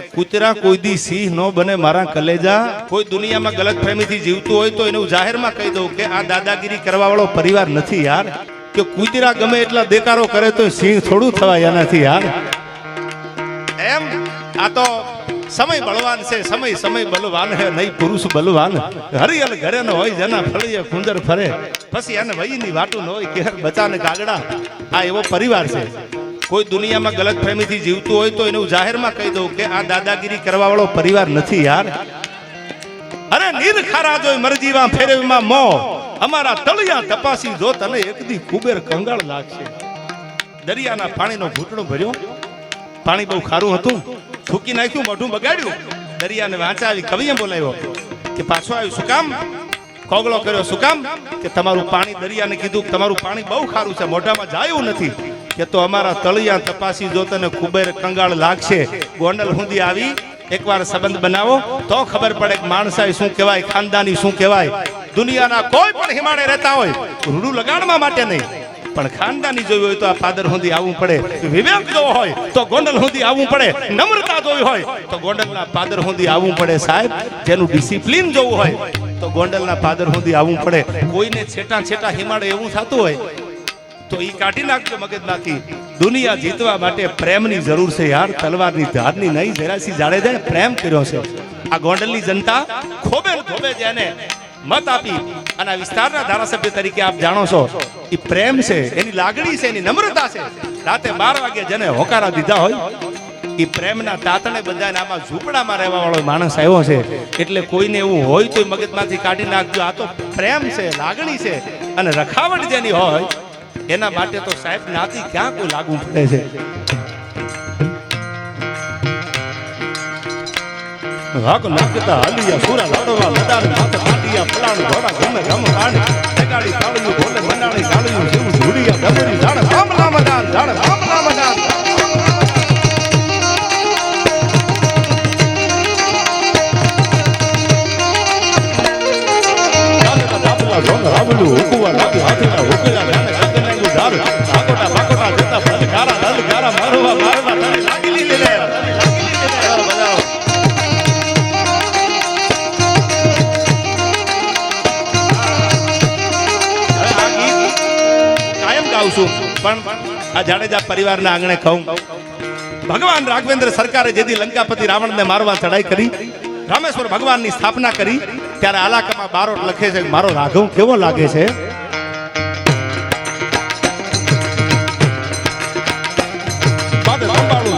કૂતરા કોઈ દી સિંહ નો બને મારા કલેજા. કોઈ દુનિયામાં ગલત ફહેમીથી જીવતું હોય તો એનું જાહેરમાં કહી દઉં કે આ દાદાગીરી કરવા વાળો પરિવાર નથી યાર. કે કૂતરા ગમે એટલા દેકારો કરે તો સિંહ થોડું થવાય એનાથી યાર. એમ? આ તો સમય બળવાન છે, સમય સમય બલવાન હે, નહીં પુરુષ બલવાન. હરિયલ ઘરે ન હોય, જેના ફળીએ કુંદર ફરે. પછી એને વહીની વાટું ન હોય કેર બચાને કાગડા આ એવો પરિવાર છે. કોઈ દુનિયામાં ગલત ફહેમીથી જીવતું હોય તો એનું જાહેરમાં કહી દઉં કે આ દાદાગીરી કરવા વાળો પરિવાર નથી યાર. અરે નિરખારા જોઈ મરજીમાં ફેરવીમાં મો. અમારા તળિયા તપાસી જો તને એકદી કુબેર કંગાળ લાગશે. દરિયાના પાણીનો ઘૂંટણો ભર્યો. પાણી બહુ ખારું હતું. થૂકી નાખ્યું, મોઢું બગાડ્યું. દરિયાને વાંચાવી કવિએ બોલાવ્યો કે પાછો આવ્યું શું કામ? કોગળો કર્યો શું કામ? કે તમારું પાણી દરિયાને કીધું તમારું પાણી બહુ ખારું છે, મોઢામાં જાયું નથી. કે તો અમારા તળિયા તપાસી જો તને કુબેર કંગાળ લાગશે. ગોંડલ હુંદી આવી, એકવાર સંબંધ બનાવો. તો ખબર પડે કે માણસાઈ શું કહેવાય, ખાનદાની શું કહેવાય. દુનિયાના કોઈ પણ હિમાડે રહેતા હોય, રૂડું લગાડવા માટે નહીં. પણ ખાનદાની જોવી હોય તો આ પાદર સુધી આવવું પડે. વિવેક જોવો હોય તો ગોંડલ સુધી આવવું પડે. નમ્રતા જોવી હોય તો ગોંડલના પાદર સુધી આવવું પડે સાહેબ. જેનું ડિસિપ્લિન જોવું હોય તો ગોંડલના પાદર સુધી આવવું પડે. કોઈને છેટા છેટા હિમાડે એવું થતું હોય તો ઈ કાઢી નાખજો મગજમાંથી. દુનિયા જીતવા માટે પ્રેમની જરૂર છે યાર. તલવારની ધારની નહીં. જરાસી જાડેજાએ પ્રેમ કર્યો છે. આ ગોંડલની જનતા ખોબે ખોબે જેને મત આપી અને આ વિસ્તારના ધારાસભ્ય તરીકે આપ જાણો છો એ પ્રેમ છે, એની લાગણી છે, એની નમ્રતા છે. રાતે બાર વાગે જેને હોકારા દીધા હોય એ પ્રેમના તાતણે બધાને આમાં ઝૂંપડામાં રહેવા વાળો માણસ આવ્યો છે. એટલે કોઈને એવું હોય તો મગજમાંથી કાઢી નાખજો. આ તો પ્રેમ છે, લાગણી છે અને રખાવટ જેની હોય એના માટે તો સાહેબ નાતી ક્યાં કોઈ લાગુ પડે છે? વાક નાખતા હાલિયા, સુરા લાડવા, લડાણ માથે પાટિયા પલાણ ઘોડા ગમે ગમ કાંડ જગાડી તાળિયું બોલે મંડાણી કાળિયું, જેવું ધૂળિયા ડબરી જાણ રામ રામ દાન જાણ રામ રામ છું પણ આ જાડેજા પરિવારના આંગણે કહું. ભગવાન રાઘવેન્દ્ર સરકારે જેથી લંકાપતિ રાવણને મારવા ચડાઈ કરી, રામેશ્વર ભગવાનની સ્થાપના કરી, ત્યારે આલાકામાં બારોટ લખે છે મારો રાઘવ કેવો લાગે છે? પતિ લંબાડું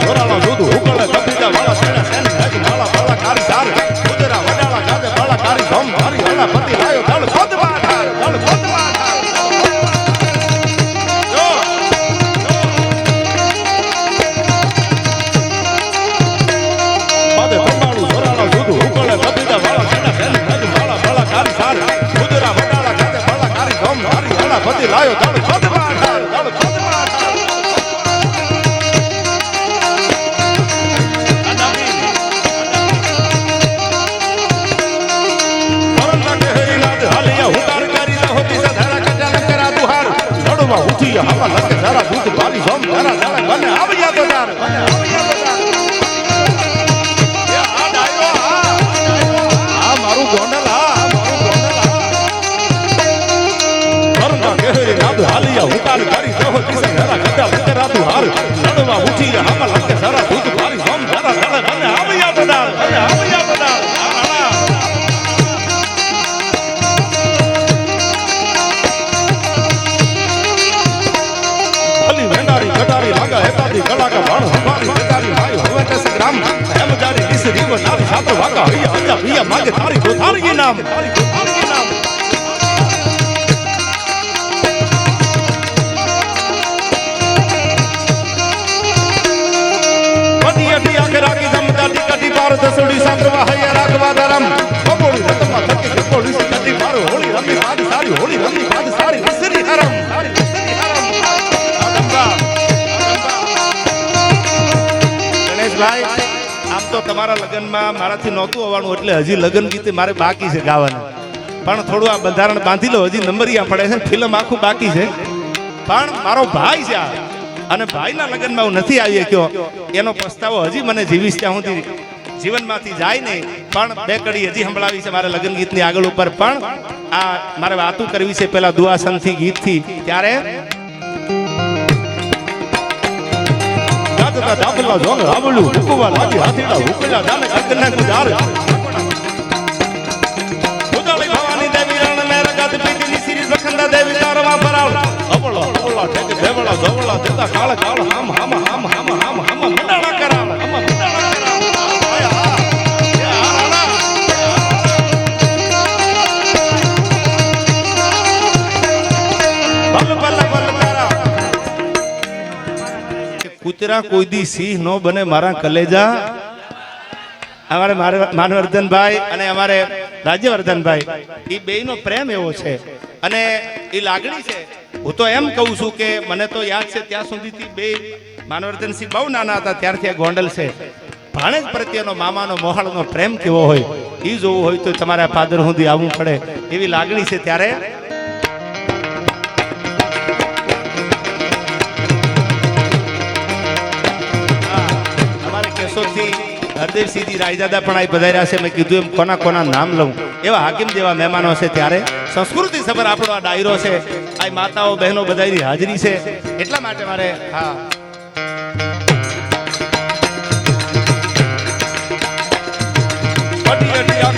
દિશા ધારા કટાના કરા દુહાર લડવા ઉઠી હવા લગે ધારા દૂધ પાલી સોમ ધારા ધારા બને આવ્યા તો ધાર બને આવ્યા કહેરીનાથ હાલિયા ઉતાર કરી દહો દિશા ધારા કટાના તું હાર લડવા ઉઠી હવા લગે ધારા દૂધ પાલી સોમ ધારા ધારા બને આવ્યા ધાર બને આવ્યા હેતાદી કલાકા બાણ હંભારી જગારી માય હવે તે સંગ્રામ એમ જારી દિસ રીવ નારી સાતો વાકા હૈયા હૈયા પિયા માગે, તારી ગોથારી નામ તારી ગોથારી નામ. લગ્નમાં મારાથી નહોતું આવવાનું એટલે હજી લગ્ન ગીતે મારે બાકી છે ગાવાનું. પણ થોડું આ બંધારણ બાંધી લો, હજી નંબરિયા પડે છે. ફિલ્મ આખું બાકી છે. પણ મારો ભાઈ છે અને ભાઈના લગ્નમાં હું નથી આવી શક્યો. એનો પસ્તાવો હજી મને જીવીશ ત્યાં સુધી જીવનમાંથી જાય નહીં. પણ બે કડી હજી સંભળાવી છે મારે લગ્ન ગીતની આગળ ઉપર. પણ આ મારે વાતું કરવી છે પેલા દુઆસનથી, ગીતથી. ત્યારે ડાબલા ડાબલા જોંગ રાબળું ઉકવા લાગી. હાથીડા ઉકલા ડાને અગલા ગુજાર. ઉદાળી ભવાની દેવી રણ મે રગત પીતીની શ્રી સખંડા દેવી તારવા ભરાવ અબળો અબળો ઠેક દેવળા જવળા જતા કાળ કાળ હામ હામ હામ હામ હામ હામ મંડાળા કરા કૂતરા કોઈ દી સિંહ નો બને, મારા કલેજા. અમારે માર- માનવર્ધનભાઈ અને અમારે રાજ્યવર્ધનભાઈ એ બેયનો પ્રેમ એવો છે. અને એ લાગણી છે. હું તો એમ કહું છું કે મને તો યાદ છે ત્યાં સુધીથી બે માનવર્ધનસિંહ બહુ નાના હતા, ત્યારથી આ ગોંડલ છે. ભાણેજ પ્રત્યેનો મામાનો મોહાળનો પ્રેમ કેવો હોય એ જોવું હોય તો તમારે ફાધર સુધી આવવું પડે એવી લાગણી છે ત્યારે. હરદેવસિંહજી રાયદાદા પણ અહીં પધાર્યા છે. મેં કીધું એમ, કોના કોના નામ લઉં? એવા હાકીમ જેવા મહેમાનો છે ત્યારે. સંસ્કૃતિ સભર આપણો આ ડાયરો છે. આ માતાઓ, બહેનો બધાની હાજરી છે. એટલા માટે મારે, હા.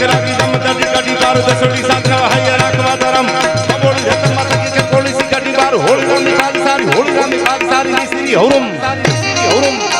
રાખી દમ દડી કડી બાર દસડી સાંકરા હૈયા રાખવા, ધરમ. કબોળી રતન માતા કે કોળી સી કડી બાર. હોળી કાગ સારી, હોળી રામી કાગ સારી, ની હૌરમ શ્રી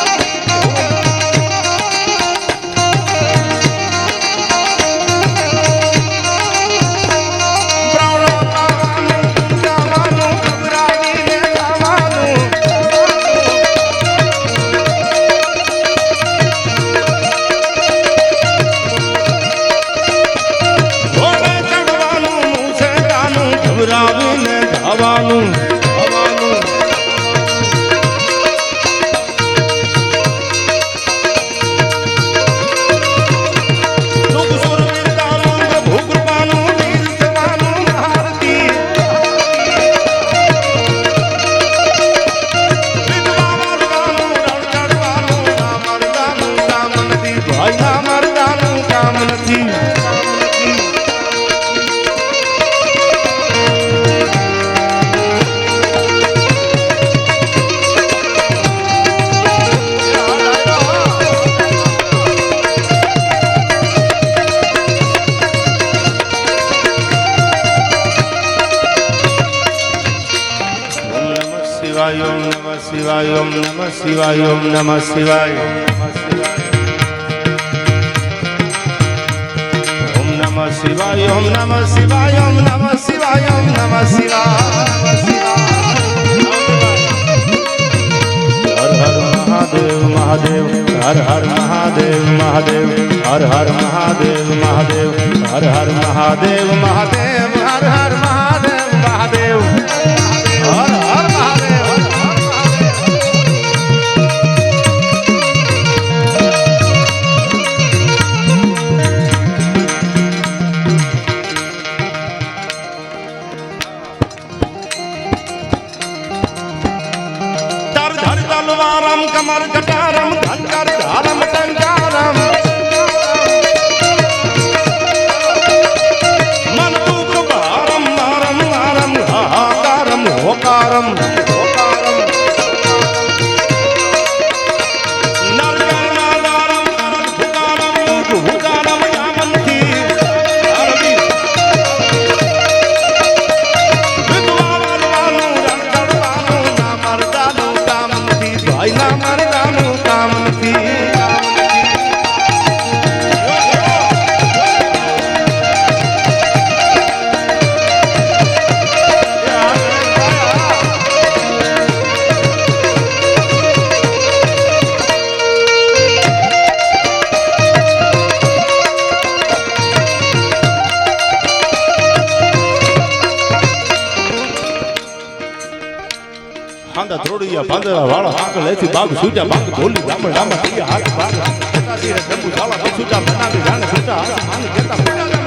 શિવાય, ઓમ નમઃ શિવાય. ઓમ નમઃ શિવાય, ઓમ નમઃ શિવાય, ઓમ નમઃ શિવાય, ઓમ નમઃ શિવાય. હર હર મહાદેવ મહાદેવ, હર હર મહાદેવ મહાદેવ, હર હર મહાદેવ મહાદેવ, હર હર મહાદેવ મહાદેવ. તલવારમ કમર ઘટારમ ધનકર ધારમ ટંકારમ મન દુઃખ ભારમ મારમ હાકારમ હોકારમ હોકારમ ખાંદા ધોડિયા પાંદરા વાળા હાંક લેથી બાગ સુજા બાગ ઢોલી ડામર ડામર હાથ બાગ સતાતી રે ડંબુ ઝાલા સુજા બનાવી જાણે સુજા હાથ કેતા